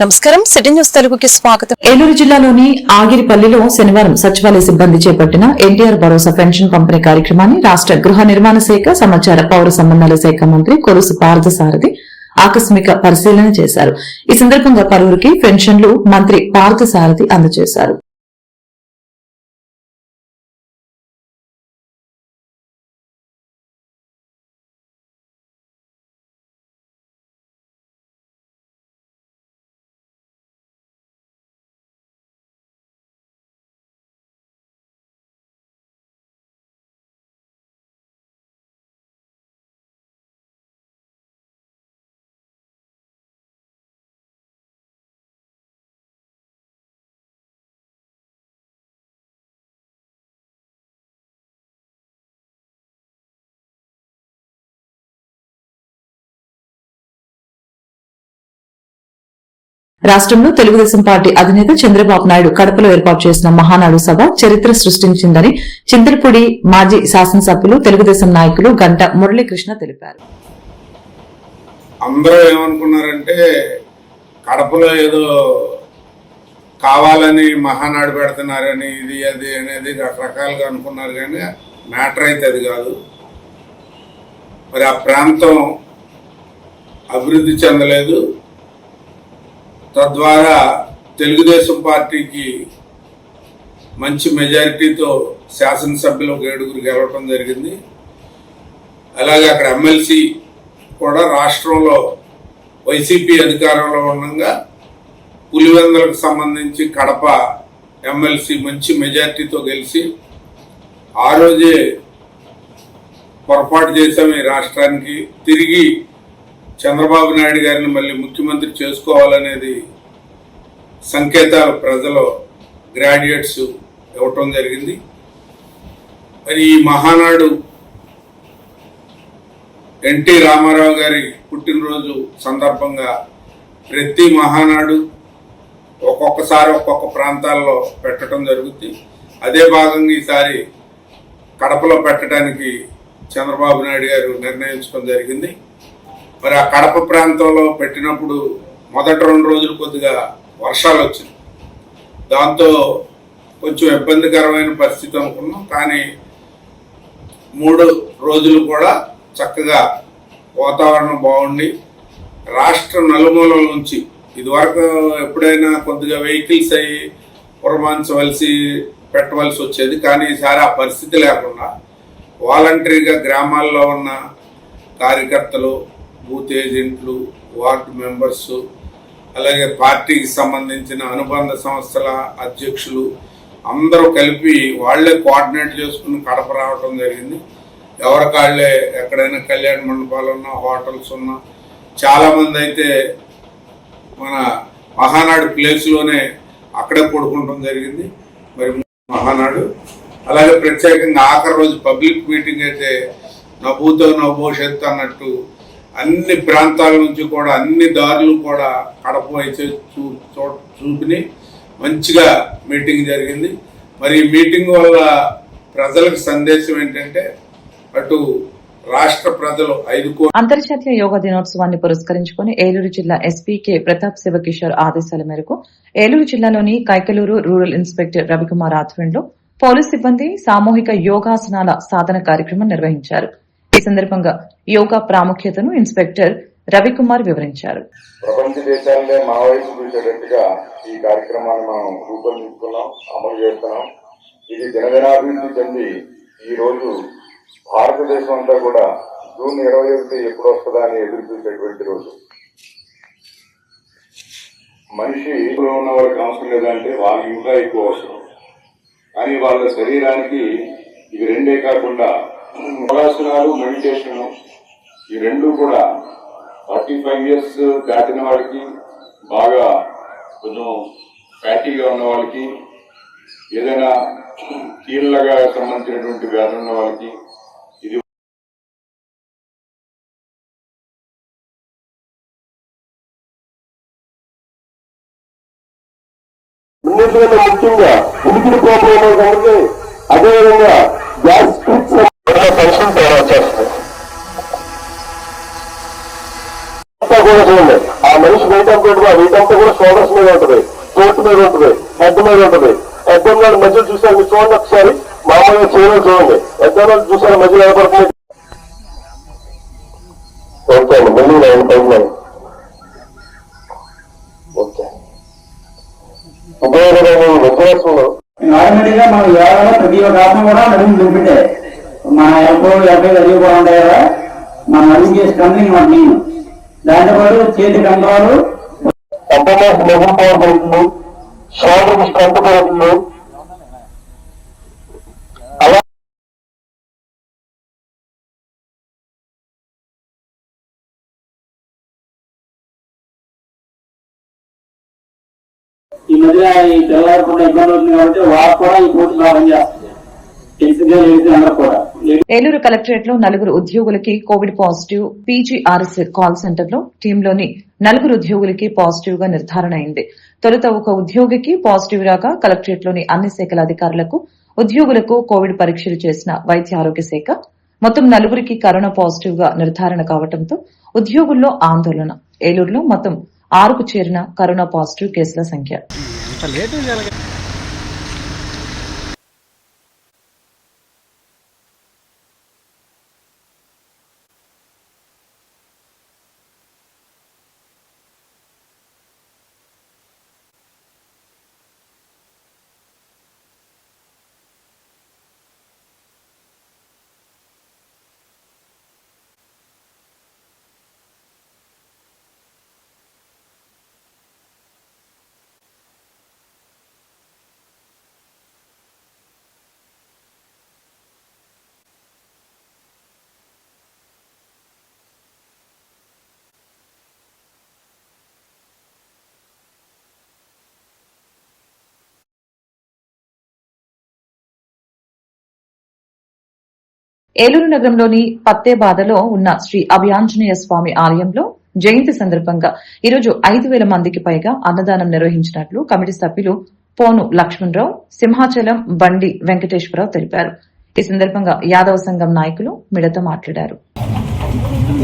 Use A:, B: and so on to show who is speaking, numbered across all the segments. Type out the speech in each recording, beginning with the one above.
A: నమస్కారం. City news తెలుగుకి స్వాగతం.
B: ఏలూరు జిల్లాలోని ఆగిరిపల్లిలో శనివారం సచివాలయ సిబ్బంది చేపట్టిన ఎన్టీఆర్ భరోసా పెన్షన్ పంపిణీ కార్యక్రమాన్ని రాష్ట గృహ నిర్మాణ శాఖ సమాచార పౌర సంబంధాల శాఖ మంత్రి కొలుసు పార్థసారథి ఆకస్మిక పరిశీలన చేశారు. ఈ సందర్భంగా పలువురికి పెన్షన్లు మంత్రి పార్థసారథి అందజేశారు. రాష్ట్రంలో తెలుగుదేశం పార్టీ అధినేత చంద్రబాబు నాయుడు కడపలో ఏర్పాటు చేసిన మహానాడు సభ చరిత్ర సృష్టించిందని చింతలపూడి మాజీ శాసనసభ్యులు తెలుగుదేశం నాయకులు గంట మురళీకృష్ణ తెలిపారు.
C: అందరూ ఏమనుకున్నారంటే కడపలో ఏదో కావాలని మహానాడు పెడుతున్నారని ఇది అది అనేది రకరకాలుగా అనుకున్నారు కానీ మ్యాటర్ అయితే అది కాదు. మరి ఆ ప్రాంతం అభివృద్ధి చెందలేదు. తద్వారా తెలుగుదేశం పార్టీకి మంచి మెజారిటీతో శాసనసభ్యులు ఒక ఏడుగురు గెలవటం జరిగింది. అలాగే అక్కడ ఎమ్మెల్సీ కూడా రాష్ట్రంలో వైసీపీ అధికారంలో ఉండగా పులివెందులకు సంబంధించి కడప ఎమ్మెల్సీ మంచి మెజార్టీతో గెలిచి ఆ రోజే పొరపాటు చేశాం ఈ రాష్ట్రానికి. తిరిగి చంద్రబాబు నాయుడు గారిని మళ్ళీ ముఖ్యమంత్రి చేసుకోవాలనేది సంకేతాలు ప్రజలు గ్రాడ్యుయేట్స్ ఇవ్వటం జరిగింది. మరి ఈ మహానాడు ఎన్టీ రామారావు గారి పుట్టినరోజు సందర్భంగా ప్రతి మహానాడు ఒక్కొక్కసారి ఒక్కొక్క ప్రాంతాల్లో పెట్టడం జరుగుతుంది. అదే భాగంగా ఈసారి కడపలో పెట్టడానికి చంద్రబాబు నాయుడు గారు నిర్ణయించడం జరిగింది. మరి ఆ కడప ప్రాంతంలో పెట్టినప్పుడు మొదటి రెండు రోజులు కొద్దిగా వర్షాలు వచ్చినాయి. దాంతో కొంచెం ఇబ్బందికరమైన పరిస్థితి అనుకున్నాం. కానీ మూడు రోజులు కూడా చక్కగా వాతావరణం బాగుండి రాష్ట్ర నలుమూలల నుంచి ఇదివరకు ఎప్పుడైనా కొద్దిగా వెహికల్స్ అయ్యి పురమాంచవలసి పెట్టవలసి వచ్చేది. కానీ ఈసారి ఆ పరిస్థితి లేకుండా వాలంటరీగా గ్రామాల్లో ఉన్న కార్యకర్తలు బూత్ ఏజెంట్లు వార్డు మెంబర్స్ అలాగే పార్టీకి సంబంధించిన అనుబంధ సంస్థల అధ్యక్షులు అందరూ కలిపి వాళ్ళే కోఆర్డినేట్ చేసుకుని కడప రావడం జరిగింది. ఎవరి కాళ్ళే ఎక్కడైనా కళ్యాణ మండపాలు ఉన్నా హోటల్స్ ఉన్నా చాలామంది అయితే మన మహానాడు ప్లేస్లోనే అక్కడే పడుకుంటం జరిగింది. మరి మహానాడు. అలాగే ప్రత్యేకంగా ఆఖరి రోజు పబ్లిక్ మీటింగ్ అయితే నవ్వుతో నవ్వుభవిష్యత్తు అన్నట్టు అన్ని ప్రాంతాల నుంచి కూడా అన్ని దారులు కూడా కడప అయితే చూ చూ- చూపిని మంచిగా మీటింగ్ జరిగింది. మరి మీటింగ్ వల్ల ప్రజలకు సందేశం ఏంటంటే అటు రాష్ట్ర ప్రజలు ఐదు
B: అంతర్జాతీయ యోగా దినోత్సవాన్ని పురస్కరించుకుని ఏలూరు జిల్లా ఎస్పీకే ప్రతాప్ శివకిషోర్ ఆదేశాల మేరకు ఏలూరు జిల్లాలోని కైకలూరు రూరల్ ఇన్స్పెక్టర్ రవికుమార్ ఆధ్వర్యంలో పోలీస్ సిబ్బంది సామూహిక యోగాసనాల సాధన కార్యక్రమం నిర్వహించారు. ఈ సందర్భంగా యోగా ప్రాముఖ్యతను ఇన్స్పెక్టర్ రవికుమార్ వివరించారు.
D: ప్రపంచ దేశాలనే మా వైపు చూసేటట్టుగా ఈ కార్యక్రమాన్ని మనం రూపొందించుకున్నాం అమలు చేస్తున్నాం. ఇది దినదినాభివృద్ధి చెంది ఈ రోజు భారతదేశం అంతా కూడా జూన్ ఇరవై ఒకటి ఎప్పుడు వస్తుందా అని ఎదురు చూసేటువంటి రోజు. మనిషి ఉన్న వాళ్ళకి అవసరం లేదంటే వాళ్ళకి ఇంకా ఎక్కువ అవసరం. కానీ వాళ్ళ శరీరానికి ఇవి రెండే కాకుండా యోగాసనాలు మెడిటేషన్ ఈ రెండు కూడా ఫార్టీ ఫైవ్ ఇయర్స్ దాటిన వాళ్ళకి బాగా కొంచెం ఫ్యాటీగా ఉన్న వాళ్ళకి ఏదైనా కీళ్ళగా సంబంధించినటువంటి వ్యాధులు ఉన్న వాళ్ళకి ఇది
E: ముఖ్యంగా ఉడికిన ప్రాబ్లం అదేవిధంగా గ్యాస్ట్రిక్ ఫంక్షన్ తయారు వచ్చేస్తుంది అంతా కూడా చూడండి ఆ మనిషి వెయిట్ అంతా కూడా కూడా షోల్డర్స్ మీద ఉంటుంది. తోట మీద ఉంటుంది. హెడ్ మీద ఉంటుంది. హెడ్ నాడు మధ్యలో చూసారు మీరు చూడండి ఒకసారి. మామూలుగా చేయడం చూడండి. హెడ్ నాడు చూసారు మధ్యలో ఏర్పడుతుంది ఓకే అండి. మళ్ళీ నేను పైన ఓకే.
F: నార్మల్గా మనం యోగాలో ప్రతి ఒక్క ఆత్మ కూడా నడుము దుంపితే మన ఎల్బో ఎల్బో అవి కూడా ఉంటాయి కదా మన నడుము చేసే కంపెనీ మన నేను దాంతో పాటు చేతి కండరాలు
E: ఎంతమంది లెవెల్ పవర్ పెరుగుతుంది షోల్డర్ స్ట్రెంత్ పెరుగుతుంది అలా
F: ఈ మధ్య ఈ పిల్లలకు ఇబ్బంది అవుతుంది కాబట్టి వారు కూడా ఈ కోర్టు బాగా పనిచేస్తుంది తెలిసిందే లేడీస్ అందరూ కూడా.
B: ఏలూరు కలెక్టరేట్లో నలుగురు ఉద్యోగులకి కోవిడ్ పాజిటివ్ పీజీఆర్ఎస్ కాల్ సెంటర్లో టీంలోని నలుగురు ఉద్యోగులకి పాజిటివ్గా నిర్ధారణ అయింది. తొలుత ఒక ఉద్యోగికి పాజిటివ్ రాగా కలెక్టరేట్లోని అన్ని శాఖల అధికారులకు ఉద్యోగులకు కోవిడ్ పరీక్షలు చేసిన వైద్య ఆరోగ్య శాఖ మొత్తం నలుగురికి కరోనా పాజిటివ్గా నిర్ధారణ కావడంతో ఉద్యోగుల్లో ఆందోళన. ఏలూరులో మొత్తం ఆరుకు చేరిన కరోనా పాజిటివ్ కేసుల సంఖ్య. ఏలూరు నగరంలోని పత్తేబాదలో ఉన్న శ్రీ అభయాంజనేయ స్వామి ఆలయంలో జయంతి సందర్భంగా ఈరోజు ఐదు వేల మందికి పైగా అన్నదానం నిర్వహించినట్లు కమిటీ సభ్యులు పోను లక్ష్మణరావు సింహాచలం బండి వెంకటేశ్వరరావు తెలిపారు. ఈ సందర్భంగా యాదవ సంఘం నాయకులు మిడత మాట్లాడారు.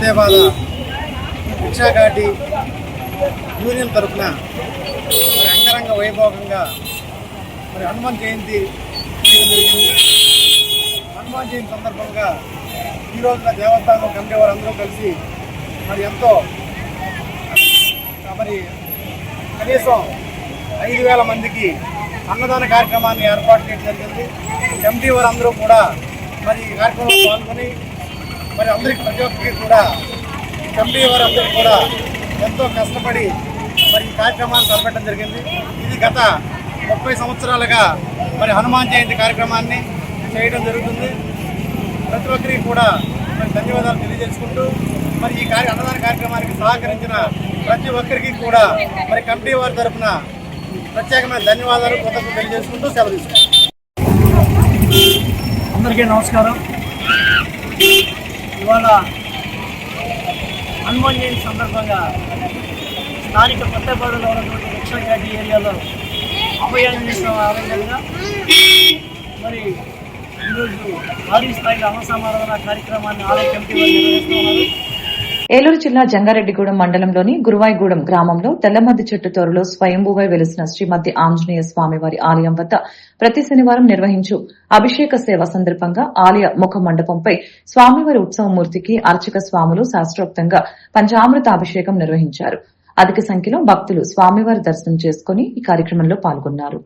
G: విజయవాడ భిక్షాఘాటి యూనియన్ తరఫున మరి అంగరంగ వైభోగంగా మరి హనుమాన్ జయంతి జరిగింది. హనుమాన్ జయంతి సందర్భంగా ఈ రోజున దేవస్థానం కమిటీ వారు అందరూ కలిసి మరి ఎంతో మరి కనీసం ఐదు వేల మందికి అన్నదాన కార్యక్రమాన్ని ఏర్పాటు చేయడం జరిగింది. కమిటీ వారందరూ కూడా మరి ఈ కార్యక్రమంలో పాల్గొని మరి అందరికి ప్రతి ఒక్కరికి కూడా కమిటీ వారందరికీ కూడా ఎంతో కష్టపడి మరి ఈ కార్యక్రమాన్ని తలపెట్టడం జరిగింది. ఇది గత ముప్పై సంవత్సరాలుగా మరి హనుమాన్ జయంతి కార్యక్రమాన్ని చేయడం జరుగుతుంది. ప్రతి ఒక్కరికి కూడా మరి ధన్యవాదాలు తెలియజేసుకుంటూ మరి ఈ కార్య అన్నదాన కార్యక్రమానికి సహకరించిన ప్రతి ఒక్కరికి కూడా మరి కమిటీ వారి తరఫున ప్రత్యేకమైన ధన్యవాదాలు కృతజ్ఞతలు తెలియజేసుకుంటూ సెలవు తీసుకుంటాం. అందరికీ నమస్కారం. ఇవాళ హనుమాన్ జయంతి సందర్భంగా స్థానిక కొత్తపాడులో ఉన్నటువంటి రిక్షాఘాటి ఏరియాలో అభయాంజనేయ ఆలయంగా మరి ఈరోజు భారీ స్థాయిలో అన్న కార్యక్రమాన్ని ఆలయ కమిటీ నిర్వహిస్తున్నారు.
B: ఏలూరు జిల్లా జంగారెడ్డిగూడెం మండలంలోని గురువాయిగూడెం గ్రామంలో తెల్లమద్ది చెట్టు తోరలో స్వయంభూవై వెలిసిన శ్రీమతి ఆంజనేయ స్వామివారి ఆలయం వద్ద ప్రతి శనివారం నిర్వహించు అభిషేక సేవ సందర్భంగా ఆలయ ముఖ మండపంపై స్వామివారి ఉత్సవమూర్తికి అర్చక స్వాములు శాస్త్రోక్తంగా పంచామృత అభిషేకం నిర్వహించారు. అధిక సంఖ్యలో భక్తులు స్వామివారి దర్శనం చేసుకుని ఈ కార్యక్రమంలో పాల్గొన్నారు.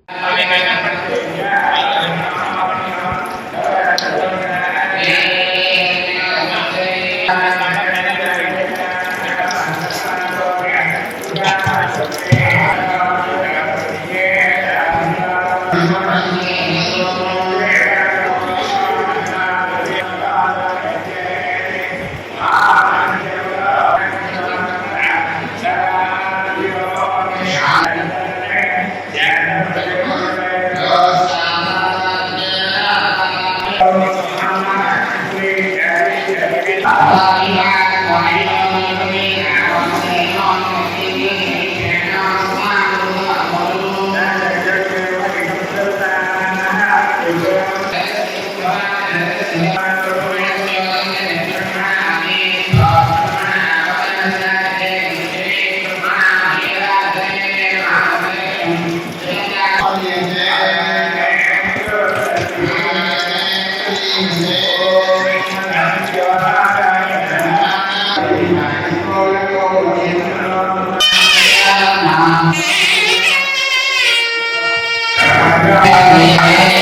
B: Amen.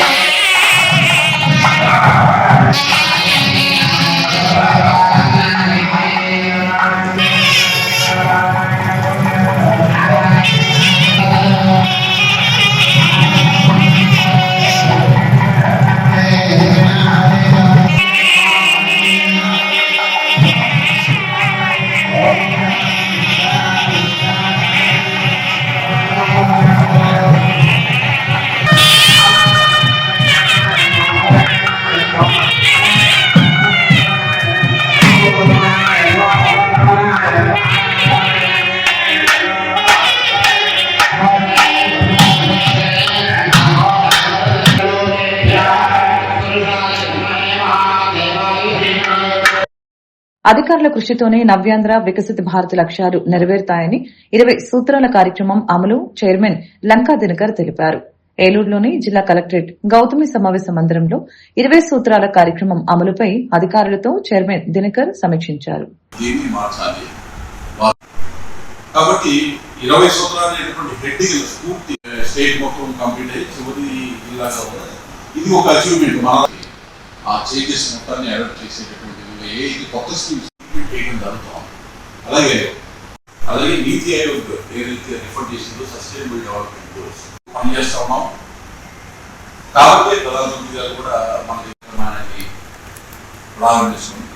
B: అధికారుల కృషితోనే నవ్యాంధ్ర వికసిత భారత్ లక్ష్యాలు నెరవేరుతాయని ఇరవై సూత్రాల కార్యక్రమం అమలు చైర్మన్ లంకా దినకర్ తెలిపారు. ఏలూరులోని జిల్లా కలెక్టరేట్ గౌతమి సమావేశ మందిరంలో ఇరవై సూత్రాల కార్యక్రమం అమలుపై అధికారులతో చైర్మన్ దినకర్ సమీక్షించారు.
H: కాబట్టి ఇరవై సూత్రాలు అనేటువంటి హెడ్డింగ్ పూర్తి స్టేట్ మొత్తం కంప్లీట్ అయ్యి చివరి జిల్లాగా ఉన్నది ఇది ఒక అచీవ్మెంట్ మన ఆ చేంజెస్ మొత్తాన్ని అడాప్ట్ చేసేటటువంటి ఏ ఇది కొత్త స్కీమ్స్ చేయడం జరుగుతాం అలాగే అలాగే నీతి ఆయోగ్ ఏదైతే రిఫర్ చేసిందో సస్టైనబుల్ డెవలప్మెంట్ గోల్స్ పనిచేస్తా ఉన్నాం కాబట్టి ప్రధానమంత్రి గారు కూడా మన కార్యక్రమానికి ప్రారంభిస్తుంది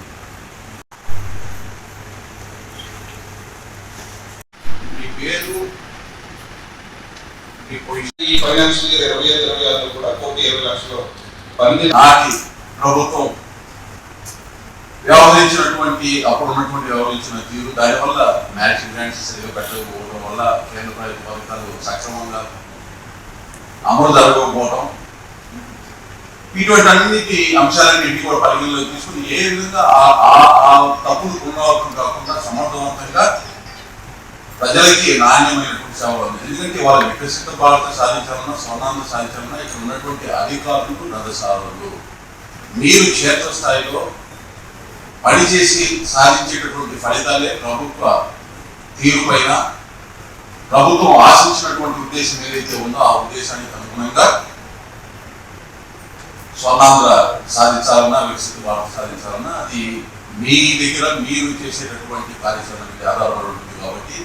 H: మీ పేరు ఈ ఫైనాన్షియల్ ఇయర్ ఇరవై ఐదు ఇరవై ఆరులో కూడా కోటి ఇరవై లక్షలు పని నాటి ప్రభుత్వం వ్యవహరించినటువంటి అప్పుడు ఉన్నటువంటి వ్యవహరించిన తీరు దానివల్ల మ్యారేజ్ గ్రాంట్స్ సరిగా పెట్టకపోవడం వల్ల కేంద్ర ప్రభుత్వ పథకాలు సక్రమంగా అమలు జరగకపోవడం ఇటువంటి అన్నిటి అంశాలన్నింటి కూడా పరిగణలోకి తీసుకుని ఏ విధంగా ఆ- ఆ- ఆ తప్పులు పునరావృతం కాకుండా సమర్థవంతంగా ప్రజలకి నాణ్యమైనటువంటి సేవలు అందించాలి. ఎందుకంటే వాళ్ళ వికసిత భారత సాధించాలన్నా స్వర్ణాన్ని సాధించాలన్నా ఇక్కడ ఉన్నటువంటి అధికారులు నదసారులు మీరు క్షేత్రస్థాయిలో పనిచేసి సాధించేటటువంటి ఫలితాలే ప్రభుత్వ తీరుపైన ప్రభుత్వం ఆశించినటువంటి ఉద్దేశం ఏదైతే ఉందో ఆ ఉద్దేశానికి అనుగుణంగా స్వర్ణాంధ్ర సాధించాలన్నా వికసిత భారత సాధించాలన్నా అది మీ దగ్గర మీరు చేసేటటువంటి కార్యాచరణ ఆధారపడి ఉంటుంది కాబట్టి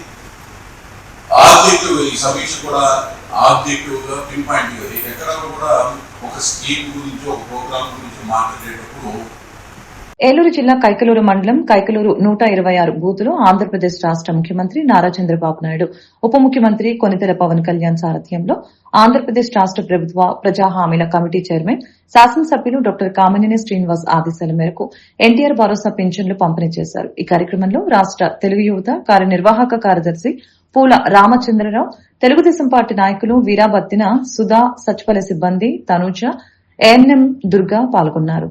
H: ఆబ్జెక్టివ్ ఈ సమీక్ష కూడా ఆబ్జెక్టివ్గా పిన్ పాయింట్ ఎక్కడ కూడా ఒక స్కీమ్ గురించి ఒక ప్రోగ్రామ్ గురించి మాట్లాడేటప్పుడు
B: ఏలూరు జిల్లా కైకలూరు మండలం కైకలూరు నూట ఇరవై ఆరు బూతులో ఆంధ్రప్రదేశ్ రాష్ట ముఖ్యమంత్రి నారా చంద్రబాబు నాయుడు ఉప ముఖ్యమంత్రి కొనితెల పవన్ కళ్యాణ్ సారథ్యంలో ఆంధ్రప్రదేశ్ రాష్ట ప్రభుత్వ ప్రజా హామీల కమిటీ చైర్మన్ శాసనసభ్యులు డాక్టర్ కామినేని శ్రీనివాస్ ఆదేశాల మేరకు ఎన్టీఆర్ భరోసా పింఛన్లు పంపిణీ చేశారు. ఈ కార్యక్రమంలో రాష్ట తెలుగు యువత కార్యనిర్వాహక కార్యదర్శి పూల రామచంద్రరావు తెలుగుదేశం పార్టీ నాయకులు వీరాబత్తిన సుధా సచివాలయ సిబ్బంది తనూజ ఏఎన్ఎం దుర్గా పాల్గొన్నారు.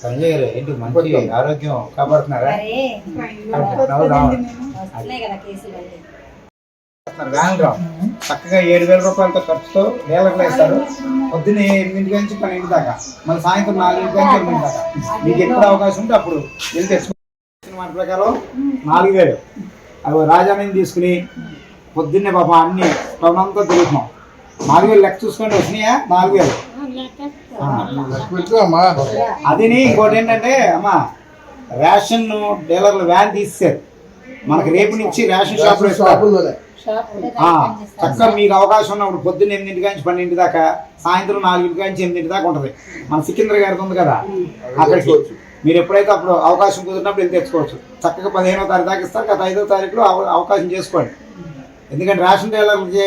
I: సంజయ్ గారు ఏంటి మంచి ఆరోగ్యం కాపాడుతున్నారా? చక్కగా ఏడు వేల రూపాయలతో ఖర్చుతో డీలర్లు ఇస్తారు పొద్దున్నే ఎనిమిదింటి నుంచి పన్నెండు దాకా. మళ్ళీ సాయంత్రం నాలుగింటి నుంచి ఎనిమిది దాకా. మీకు ఎప్పుడు అవకాశం ఉంటే అప్పుడు వెళ్ళి తెచ్చుకున్న మన ప్రకారం నాలుగు వేలు. అవి రాజాని తీసుకుని పొద్దున్నే పాపం అన్ని టౌన్ అంతా తిరుగుతున్నాం. నాలుగు వేలు లెక్క చూసుకోండి వచ్చినాయా నాలుగు వేలు. అది ఇంకోటి ఏంటంటే అమ్మా రేషన్ డీలర్లు వ్యాన్ తీసేశారు. మనకి రేపు నుంచి రేషన్ షాపులు ఆ, చక్కగా మీకు అవకాశం ఉన్నప్పుడు పొద్దున్న ఎనిమిదింటి నుంచి పన్నెండు దాకా సాయంత్రం నాలుగింటి నుంచి ఎనిమిదింటి దాకా ఉంటుంది. మన సికింద్ర గారిది ఉంది కదా అక్కడికి. మీరు ఎప్పుడైతే అప్పుడు అవకాశం కుదిరినప్పుడు వెళ్ళి తెచ్చుకోవచ్చు. చక్కగా పదిహేనో తారీఖు దాకా ఇస్తారు గత ఐదో తారీఖులో అవ- అవకాశం చేసుకోండి. ఎందుకంటే రేషన్ డీలర్లకి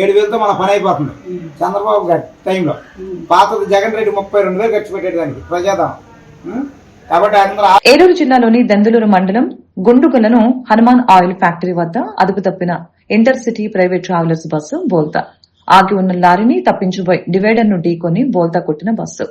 I: ఏడు వేలతో మన పని అయిపోతుంది. చంద్రబాబు గారి టైంలో. పాతది జగన్ రెడ్డి ముప్పై రెండు వేలు ఖర్చు పెట్టేది దానికి ప్రజాధనం. కాబట్టి అందరూ
B: ఏలూరు జిల్లాలోని దెందులూరు మండలం గుండుగులను హనుమాన్ ఆయిల్ ఫ్యాక్టరీ వద్ద అదుపు తప్పిన inter city private travellers bus బోల్తా. ఆగి ఉన్న లారీని తప్పించబోయి డివైడర్ను ఢీకొని బోల్తా కొట్టిన బస్సు.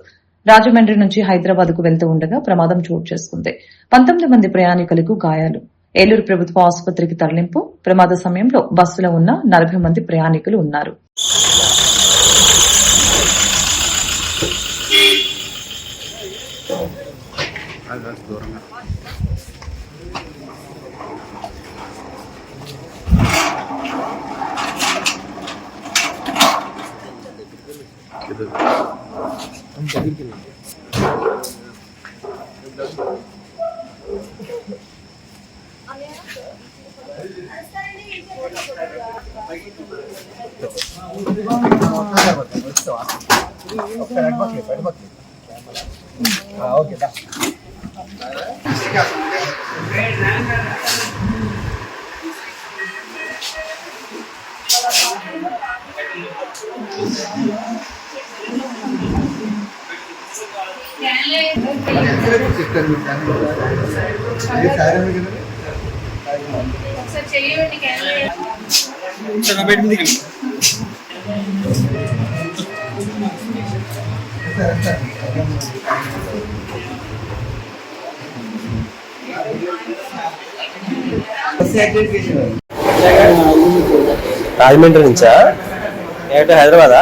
B: రాజమండ్రి నుంచి హైదరాబాద్కు వెళ్తూ ఉండగా ప్రమాదం చోటు చేసుకుంది. పంతొమ్మిది మంది ప్రయాణికులకు గాయాలు. ఏలూరు ప్రభుత్వ ఆసుపత్రికి తరలింపు. ప్రమాద సమయంలో బస్సులో ఉన్న నలభై మంది ప్రయాణికులు ఉన్నారు.
I: ఓకే దా.
J: రాజమండ్రి నుంచా? ఏంటంటే హైదరాబాదా?